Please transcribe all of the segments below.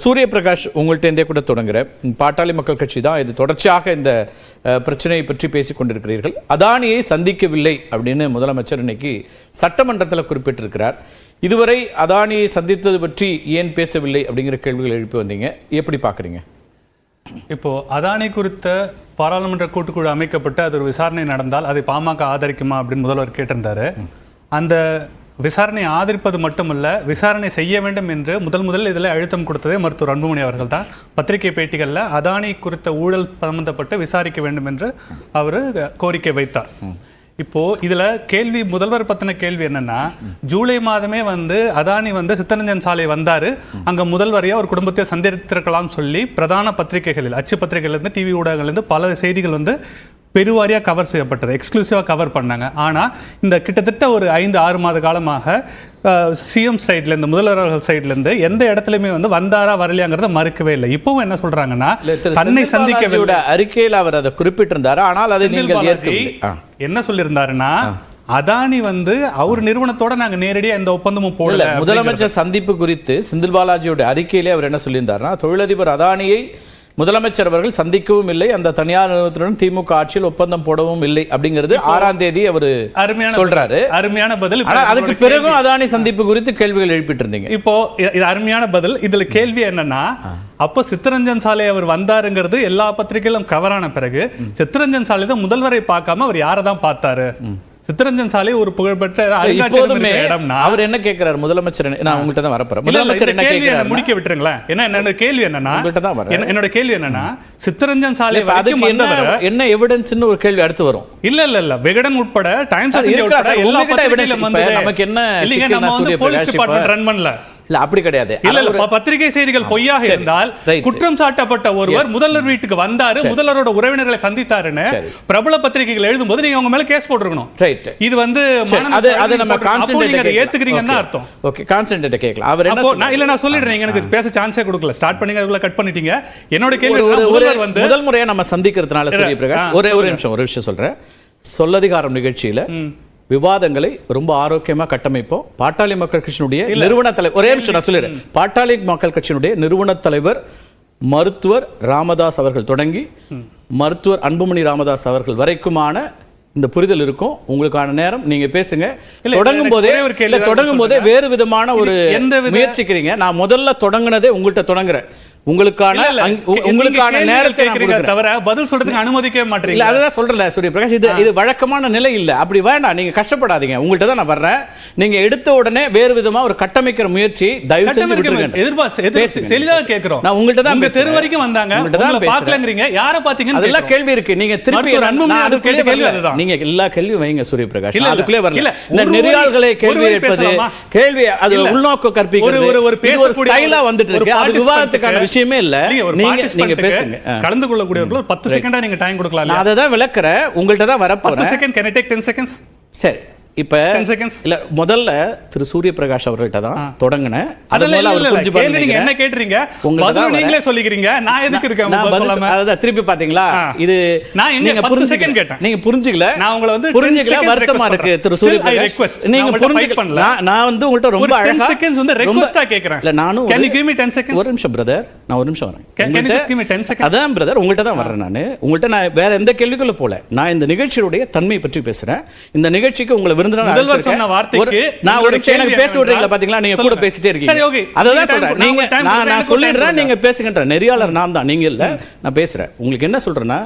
சூரிய பிரகாஷ் உங்கள்கிட்டேருந்தே கூட தொடங்குகிறேன் பாட்டாளி மக்கள் கட்சி தான் இது தொடர்ச்சியாக இந்த பிரச்சனையை பற்றி பேசிக் கொண்டிருக்கிறீர்கள். அதானியை சந்திக்கவில்லை அப்படின்னு முதலமைச்சர் இன்னைக்கு சட்டமன்றத்தில் குறிப்பிட்டிருக்கிறார். இதுவரை அதானியை சந்தித்தது பற்றி ஏன் பேசவில்லை அப்படிங்கிற கேள்விகள் எழுப்பி வந்தீங்க. எப்படி பார்க்குறீங்க? இப்போ அதானி குறித்த பாராளுமன்ற கூட்டுக்குழு அமைக்கப்பட்டு அது ஒரு விசாரணை நடந்தால் அதை பாமக ஆதரிக்குமா அப்படின்னு முதல்வர் கேட்டிருந்தாரு. அந்த விசாரணை ஆதரிப்பது மட்டுமல்ல விசாரணை செய்ய வேண்டும் என்று முதல் முதல் இதில் அழுத்தம் கொடுத்ததே மருத்துவர் அன்புமணி அவர்கள் தான் பத்திரிகை பேட்டிகளில் அதானி குறித்த ஊழல் சம்பந்தப்பட்டு விசாரிக்க வேண்டும் என்று அவர் கோரிக்கை வைத்தார். இப்போ இதுல கேள்வி முதல்வர் பத்தின கேள்வி என்னன்னா ஜூலை மாதமே வந்து அதானி வந்து சித்தரஞ்சன் சாலை வந்தாரு. அங்க முதல்வரையா ஒரு குடும்பத்தை சந்தித்திருக்கலாம் சொல்லி பிரதான பத்திரிகைகளில் அச்சு பத்திரிகைகள் இருந்து டிவி ஊடகங்கள்ல இருந்து பல செய்திகள் வந்து பெருவாரியா கவர் செய்யப்பட்டது. எக்ஸ்க்ளூசிவா கவர் பண்ணாங்க. ஆனா இந்த கிட்டத்தட்ட ஒரு ஐந்து ஆறு மாத காலமாக சிஎம் சைட்ல இருந்து முதல்வர் அவர்கள் சைட்ல இருந்து எந்த இடத்துலயுமே வந்து வந்தாரா வரலையாங்கிறத மறுக்கவே இல்லை. இப்பவும் என்ன திரு தன்னை பாலாஜியோட அறிக்கையில் அவர் அதை குறிப்பிட்டிருந்தார். ஆனால் அதை நீங்கள். என்ன சொல்லியிருந்தாருன்னா அதானி வந்து அவர் நிறுவனத்தோட நாங்க நேரடியா எந்த ஒப்பந்தமும் போடல முதலமைச்சர் சந்திப்பு குறித்து செந்தில் பாலாஜியோட அறிக்கையிலே அவர் என்ன சொல்லியிருந்தாருன்னா தொழிலதிபர் அதானியை முதலமைச்சர் அவர்கள் சந்திக்கவும் இல்லை. அந்த தனியார் நிறுவனத்துடன் திமுக ஆட்சியில் ஒப்பந்தம் போடவும் இல்லை அப்படிங்கிறது ஆறாம் தேதி அவர் அருமையான சொல்றாரு. அருமையான பதில். அதுக்கு பிறகும் அதானி சந்திப்பு குறித்து கேள்விகள் எழுப்பிட்டு இருந்தீங்க இப்போ இது அருமையான பதில். இதுல கேள்வி என்னன்னா அப்ப சித்தரஞ்சன் சாலை அவர் வந்தாருங்கிறது எல்லா பத்திரிகையிலும் கவரான பிறகு சித்தரஞ்சன் சாலை தான் முதல்வரை பார்க்காம அவர் யாரை தான் பார்த்தாரு? சித்தரஞ்சன் சாலை ஒரு புகழ்பெற்ற இடம்னா அவர் என்ன கேட்கிறார் முதலமைச்சர் நான் உங்ககிட்ட தான் வரப்போறேன். முதலமைச்சர் என்ன கேட்கிறார் முடிக்க விட்டுருங்களேன். என்ன என்னோட கேள்வி என்னன்னா உங்கள்கிட்ட தான் வரேன். என்ன- என்னோட கேள்வி என்னன்னா சித்தரஞ்சன் சாலை அதுக்கு என்ன என்ன எவிடன்ஸ்னு ஒரு கேள்வி அடுத்து வரும். இல்ல இல்ல இல்ல. விகடன் உட்பட டைம்ஸ் ஆஃப் இந்தியா உட்பட? எல்லா பத்திரிகையிலும் வந்தது நமக்கு என்ன இல்லைங்க நம்ம வந்து போலீஸ் டிபார்ட்மெண்ட் ரன் பண்ணல. இல்ல அப்படி கிடையாது. இல்ல பத்திரிகை செய்திகள் பொய்யாக இருந்தால். குற்றம் சாட்டப்பட்ட ஒருவர் முதல்வர் வீட்டுக்கு வந்தாரு முதல்வரோட உறவினர்களை சந்தித்தாருன்னு. பிரபல பத்திரிகைகள் எழுதும்போது நீங்க உங்க மேல கேஸ் போட்டுருக்கணும். ரைட் இது வந்து அது அது நம்ம அதை ஏத்துக்கிறீங்கன்னு கான்சென்ட்ரேட் அர்த்தம். ஓகே கான்சென்ட்ரேட் கேட்கலாம். அவர் என்ன? நான் இல்ல நான் சொல்லிடுறேன். எனக்கு பேச சான்ஸே கொடுக்கல. ஸ்டார்ட் பண்ணீங்க அதுக்குள்ள கட் பண்ணிட்டீங்க. என்னோட கேள்வி முதல்வர் வந்து முதல் முறையா நம்ம சந்திக்கிறதுனால சூரிய பிரகாஷ். ஒரே ஒரு நிமிஷம் ஒரு விஷயம் சொல்றேன். சொல்லதிகாரம் நிகழ்ச்சியில விவாதங்களை ரொம்ப ஆரோக்கியமா கட்டமைப்போம். பாட்டாளி மக்கள் கட்சியினுடைய நிறுவன தலைவர் ஒரே நிமிஷம் நான் சொல்லிடுறேன். பாட்டாளி மக்கள் கட்சியினுடைய நிறுவன தலைவர் மருத்துவர் ராமதாஸ் அவர்கள் தொடங்கி மருத்துவர் அன்புமணி ராமதாஸ் அவர்கள் வரைக்குமான இந்த புரிதல் இருக்கும். உங்களுக்கான நேரம் நீங்க பேசுங்க. தொடங்கும் போதே தொடங்கும் போதே வேறு விதமான ஒரு முயற்சிக்கிறீங்க. நான் முதல்ல தொடங்குனதே உங்கள்கிட்ட தொடங்குறேன். உங்களுக்கான உங்களுக்கான நேரத்தை. தவிர பதில் சொல்றதுக்கு அனுமதிக்கவே மாட்டீங்க அதுதான் சொல்றேன் சூரிய பிரகாஷ் இது இது வழக்கமான நிலை இல்ல. அப்படி வேண்டாம் நீங்க கஷ்டப்படாதீங்க. உங்கள்ட்ட தான் நான் வர்றேன். நீங்க எடுத்த உடனே வேறு விதமா ஒரு கட்டமைக்கிற முயற்சி தயவு செஞ்சு எதிர்பார்த்து கேக்குறோம் நான் உங்கள்ட்ட தான் தெரு. வரைக்கும் வந்தாங்க. உங்கள்ட்ட தான். பார்க்கலங்கிறீங்க. யாரை பாத்தீங்கன்னு அதெல்லாம். கேள்வி இருக்கு. நீங்க திருப்பி அதுக்குள்ளே வரல. நீங்க எல்லா கேள்வியும் வைங்க சூரிய பிரகாஷ். அதுக்குள்ளே வரல. இந்த நெறியாள்களை கேள்வி கேட்பது? கேள்வி அது. உள்நோக்க கற்பிக்கிறது. ஒரு- ஸ்டைலா வந்துட்டு இருக்கு. அது விவாதத்துக்கான க்கு- விஷயமே இல்ல. நீங்க நீங்க பேசுங்க. கலந்து கொள்ளக்கூடியவர்கள் பத்து செகண்டா நீங்க டைம் கொடுக்கலாம்? அதை தான் விளக்குறேன். உங்கள்ட்ட தான் வரப்போறேன் second can take ten seconds சரி. இப்ப 10 seconds. இல்ல முதல்ல திரு சூரிய பிரகாஷ் அவர்கள்ட்ட தான் தொடங்கினேன் என்ன கேட்டுறீங்க நீங்களே சொல்லிக்கிறீங்க நான் எதுக்கு இருக்கேன் அதான் திருப்பி பாத்தீங்களா. இது நான் நீங்க 10 புரிஞ்சுக்கல second கேட்டேன். நீங்க புரிஞ்சுக்கல நான் உங்களை வந்து 10 புரிஞ்சுக்கல வருத்தமா இருக்கு திரு. சூரிய பிரகாஷ். நீங்க புரிஞ்சுக்கல. நான் வந்து உங்கள்ட்ட ரொம்ப ஒரு 10 அழகா வந்து கேக்குறேன். இல்ல நானும் ஒரு- you give me 10 seconds? ஒரு நிமிஷம் பிரதர் நான் ஒரு நிமிஷம் வரேன் Can- can you உங்கள்ட்ட- just give me 10 seconds? அதான் பிரதர் உங்கள்ட்ட தான் நான் உங்கள்ட்ட நான் வேற எந்த கேள்விக்குள்ள போல நான் இந்த நிகழ்ச்சியுடைய தன்மை பற்றி பேசுறேன் இந்த நிகழ்ச்சிக்கு உங்களை விருந்தினர் முதல்வர் அழைச்சிருக்கேன். சொன்ன வார்த்தைக்கு ஒரு- நான் ஒரு உங்களுடைய நிமிஷம் எனக்கு கேள்வி பேச விடுறீங்களா என்னவென்றால் பாத்தீங்களா நீங்க கூட சொல்லுங்க. பேசிட்டே இருக்கீங்க சரி, okay. அதான் நீங்க time சொல்றேன் கொடுங்க. நீங்க நான் time நான் கொடுங்க. நான் எனக்கு சொல்லிடுறேன் time நீங்க பேசுகின்ற நெறியாளர் நான் தான் நீங்க இல்ல நான் பேசுறேன் உங்களுக்கு என்ன சொல்றேன்னா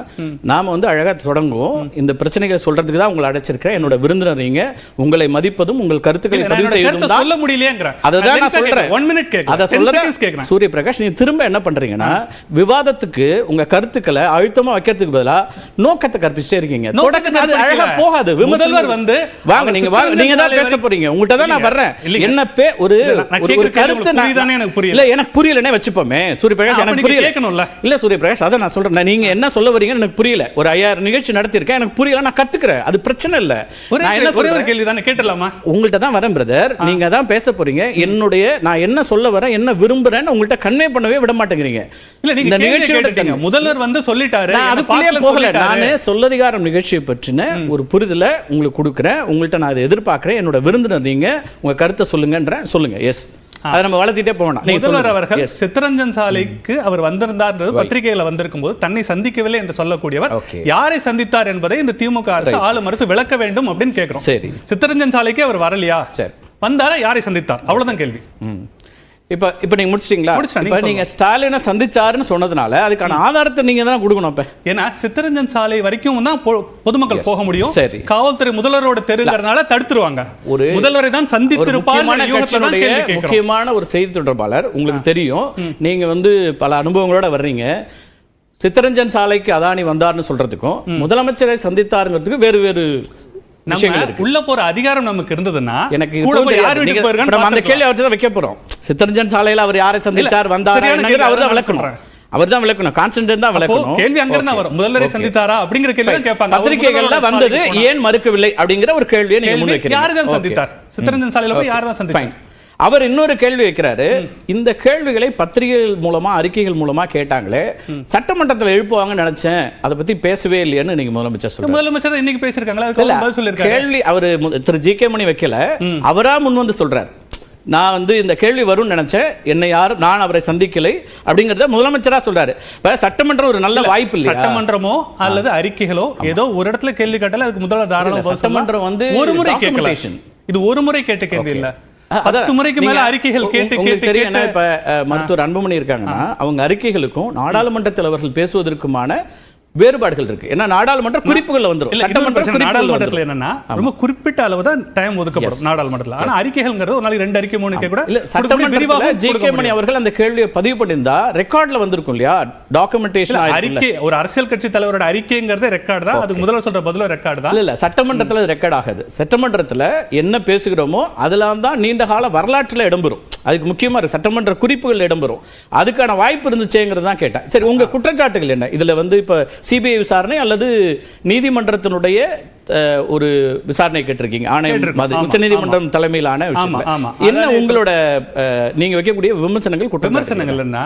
நாம வந்து அழகா தொடங்குவோம் இந்த பிரச்சனைகளை சொல்றதுக்கு தான் உங்களை அழைச்சிருக்கேன் என்னோட விருந்தினர் நீங்க உங்களை மதிப்பதும் உங்கள் கருத்துக்களை பதிவு செய்வதும் தான் சொல்ல முடியலையேங்கிறேன். அதுதான் நான் length ஆ சொல்றேன் கேட்கிறேன். One minute கேட்கிறேன். அத 10 சொல்ல seconds கேட்கிறேன். சூரிய பிரகாஷ் நீங்க திரும்ப என்ன பண்றீங்கன்னா விவாதத்துக்கு உங்க கருத்துக்களை அழுத்தமா வைக்கிறதுக்கு பதிலா நோக்கத்தை கற்பிச்சிட்டே இருக்கீங்க தொடக்கத்துல அழகா. போகாது விமர்சனம் வந்து வாங்க நீங்க வாங்க சித்தரஞ்சன் நீங்க தான் பேச போறீங்க. உங்கள்ட்ட தான் நான். வர்றேன். என்ன பே ஒரு ஒரு- கருத்து நான் எனக்கு புரியல. இல்ல எனக்கு புரியலனே வச்சுப்போமே. சூரிய பிரகாஷ் எனக்கு நீங்க புரியல. கேட்கணும்ல. இல்ல சூரிய பிரகாஷ் அதை நான் சொல்றேன். நீங்க என்ன சொல்ல வரீங்கன்னு எனக்கு புரியல. ஒரு ஐயாயிரம் நிகழ்ச்சி நடத்திருக்கேன் எனக்கு புரியல நான் கத்துக்கிறேன். அது பிரச்சனை இல்ல. நான் என்ன ஒரே ஒரு கேள்வி தானே கேட்டுடலாமா? உங்கள்ட்ட தான் வரேன் பிரதர் நீங்க தான் பேச போறீங்க. என்னுடைய நான் என்ன சொல்ல வரேன் என்ன விரும்புறேன்னு உங்கள்ட்ட கன்வே பண்ணவே விட மாட்டேங்கிறீங்க. இல்ல நீங்க இந்த. தன்மை. முதல்வர் வந்து சொல்லிட்டாரு நான் பார்க்கலன்னு போகல. நானு சொல்லதிகாரம் நிகழ்ச்சியை பற்றின ஒரு புரிதலை உங்களுக்கு கொடுக்குறேன். உங்கள்ட்ட நான் அதை எதிர்பார்க்கிறேன். என்னோட விருந்தினர் நீங்க உங்க கருத்தை சொல்லுங்கன்றேன் சொல்லுங்க. எஸ் அதை நம்ம வளர்த்திட்டே போகணும் முதல்வர். அவர்கள். சித்தரஞ்சன் சாலைக்கு அவர் வந்திருந்தார் பத்திரிகையில வந்திருக்கும் போது தன்னை சந்திக்கவில்லை என்று சொல்லக்கூடியவர். யாரை சந்தித்தார் என்பதை இந்த திமுக அரசு ஆளும் அரசு விளக்க வேண்டும் அப்படின்னு கேட்கிறோம். சரி. சித்தரஞ்சன் சாலைக்கு அவர் வரலையா? சரி. வந்தாரா? யாரை சந்தித்தார்? அவ்வளவுதான் கேள்வி. இப்ப இப்ப நீங்க முடிச்சிட்டீங்களா? இப்ப நீங்க நீங்க ஸ்டாலினை சந்திச்சாருன்னு சொன்னதுனால அதுக்கான ஆதாரத்தை நீங்க தான் கொடுக்கணும் இப்ப ஏன்னா சித்தரஞ்சன் சாலை வரைக்கும் தான் பொதுமக்கள் போக முடியும். சரி. காவல்துறை முதல்வரோட தெருங்கிறதுனால தடுத்துருவாங்க. ஒரு- முதல்வரை தான் ஒரு சந்தித்திருப்பார் முக்கியமான ஒரு செய்தி தொடர்பாளர் உங்களுக்கு தெரியும். நீங்க வந்து பல அனுபவங்களோட வர்றீங்க. சித்தரஞ்சன் சாலைக்கு அதானி வந்தார்னு சொல்றதுக்கும் முதலமைச்சரை சந்தித்தாருங்கிறதுக்கு வேறு வேறு உள்ள போற அதிகாரம் நமக்கு இருந்ததுன்னா எனக்கு அந்த. கேள்வி அவர்கிட்ட வைக்க போறோம். சித்தரஞ்சன் சாலையில அவர் யாரை சந்திச்சார் வந்தாரா அவர் தான் விளக்கணும். அவர் தான் விளக்கணும். கான்ஸ்டன்ட் தான் விளக்கணும். கேள்வி அங்க இருந்தா. வரும். முதல்வரை. சந்தித்தாரா அப்படிங்கிற கேள்வி கேட்பாங்க. பத்திரிகைகள்ல வந்தது. ஏன் மறுக்கவில்லை அப்படிங்கிற ஒரு கேள்வியை நீங்க முன்வைக்கிறீங்க. யாரு தான். சந்தித்தார்? சித்தரஞ்சன் சாலையில போய் யார் தான் சந்தித்தார்? Fine. அவர் இன்னொரு கேள்வி வைக்கிறாரு. இந்த கேள்விகளை பத்திரிகைகள் மூலமா அறிக்கைகள் மூலமா கேட்டாங்களே சட்டமன்றத்துல எழுப்புவாங்கன்னு நினைச்சேன். அதை பத்தி பேசவே இல்லையான்னு நீங்க முதலமைச்சர் சொல்றாரு. முதலமைச்சர் இன்னைக்கு சொல்லியிருக்காரு. கேள்வி அவரு திரு ஜி கே மணி வைக்கல. அவரா முன் வந்து சொல்றாரு. நான் வந்து இந்த கேள்வி வரும்னு நினைச்சேன். என்னை யாரும் நான் அவரை சந்திக்கலை. அப்படிங்கறத முதலமைச்சரா சொல்றாரு. இப்ப சட்டமன்றம் ஒரு நல்ல வாய்ப்பு இல்லையா? சட்டமன்றமோ அல்லது அறிக்கைகளோ ஏதோ ஒரு இடத்துல கேள்வி கேட்டால அதுக்கு இல்ல, பதில் சட்டமன்றம். வந்து ஒரு முறை கேட்கல. documentation. இது ஒரு முறை கேட்ட கேள்வி இல்ல. பத்து முறைக்கு மேல அறிக்கைகள் கேட்டு உங்களுக்கு தெரியும். இப்ப மருத்துவர் அன்புமணி இருக்காங்கன்னா அவங்க அறிக்கைகளுக்கும் நாடாளுமன்றத்தில் அவர்கள் பேசுவதற்குமான வேறுபாடுகள் இருக்கு. ஏன்னா நாடாளுமன்ற இல்ல, இன்னொரு சட்டமன்ற குறிப்புகள் நாடாளுமன்றத்துல என்னன்னா ரொம்ப குறிப்பிட்ட அளவு தான் டைம் ஒதுக்கப்படும் நாடாளுமன்றத்துல. ஆனா அறிக்கைகள்ங்கிறது ஒரு நாளைக்கு ரெண்டு அறிக்கை மூணு கூட இல்ல விரிவாக ஜி கே மணி. அவர்கள் அந்த கேள்வியை பதிவு பண்ணியிருந்தா ரெக்கார்ட்ல வந்திருக்கும் இல்லையா? டாக்குமெண்டேஷன் அறிக்கை ஒரு அரசியல் கட்சி தலைவரோட அறிக்கைங்கிறது ரெக்கார்டு தான். அது முதல்வர் சொல்ற பதிலும் ரெக்கார்டு தான். இல்ல சட்டமன்றத்துல ரெக்கார்ட் ஆகாது. சட்டமன்றத்துல என்ன பேசுகிறோமோ அதெல்லாம் தான் நீண்ட கால வரலாற்றுல இடம்பெறும். அதுக்கு முக்கியமா இருக்கு சட்டமன்ற குறிப்புகள் இடம்பெறும். அதுக்கான வாய்ப்பு இருந்துச்சேங்கிறது தான் கேட்டேன். சரி உங்க குற்றச்சாட்டுகள் என்ன? இதுல வந்து இப்ப சிபிஐ விசாரணை அல்லது நீதிமன்றத்தினுடைய ஒரு விசாரணை கேட்டிருக்கீங்க ஆணையம் உச்சநீதிமன்றம் தலைமையிலான. என்ன உங்களோட நீங்க வைக்கக்கூடிய விமர்சனங்கள் குற்றச்சாட்டுகள் விமர்சனங்கள் என்ன?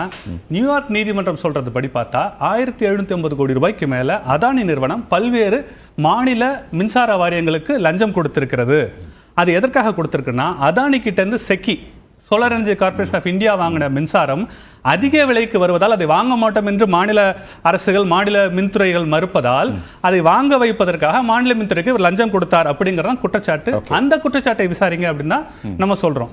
நியூயார்க் நீதிமன்றம் சொல்றது படி பார்த்தா ஆயிரத்தி எழுநூத்தி ஐம்பது கோடி ரூபாய்க்கு மேல அதானி நிறுவனம் பல்வேறு மாநில மின்சார வாரியங்களுக்கு லஞ்சம் கொடுத்திருக்கிறது. அது எதற்காக கொடுத்திருக்குன்னா அதானி கிட்ட இருந்து SECI solar energy corporation of India வாங்கின மின்சாரம் அதிக விலைக்கு வருவதால் அதை வாங்க மாட்டோம் என்று மாநில அரசுகள் மாநில மின்துறைகள் மறுப்பதால் அதை வாங்க வைப்பதற்காக மாநில மின்துறைக்கு லஞ்சம் கொடுத்தார் அப்படிங்கறதான் குற்றச்சாட்டு. அந்த குற்றச்சாட்டை விசாரிங்க அப்படின்னு நம்ம சொல்றோம்.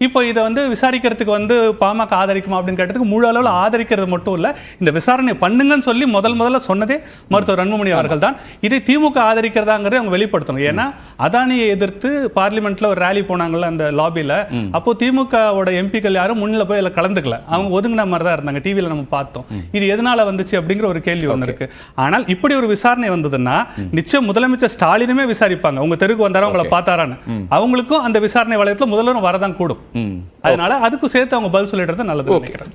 இப்போ இதை வந்து விசாரிக்கிறதுக்கு வந்து பாமக ஆதரிக்குமா அப்படின்னு கேட்டதுக்கு முழு அளவில் ஆதரிக்கிறது மட்டும் இல்ல இந்த விசாரணை பண்ணுங்கன்னு சொல்லி முதல் முதல்ல சொன்னதே மருத்துவர் அன்புமணி அவர்கள் தான். இதை திமுக ஆதரிக்கிறதாங்கிறதை அவங்க வெளிப்படுத்தணும். ஏன்னா அதானியை எதிர்த்து பார்லிமெண்ட்ல ஒரு ரேலி போனாங்கல்ல அந்த லாபியில அப்போ திமுகவோட எம்பிக்கள் யாரும் முன்னில போய் அதில் கலந்துக்கல. அவங்க ஒதுங்கின மாதிரி தான் இருந்தாங்க டிவியில நம்ம பார்த்தோம். இது எதனால வந்துச்சு அப்படிங்கிற ஒரு கேள்வி ஒன்று இருக்கு. ஆனால் இப்படி ஒரு விசாரணை வந்ததுன்னா நிச்சயம் முதலமைச்சர் ஸ்டாலினுமே விசாரிப்பாங்க. உங்க தெருக்கு வந்தாரா உங்களை பார்த்தாரான்னு. அவங்களுக்கும் அந்த விசாரணை வளையத்துல முதல்வரும் வரதான் கூடும். அதனால அதுக்கும் சேர்த்து அவங்க பதில் சொல்லிடுறது நல்லது நினைக்கிறேன்.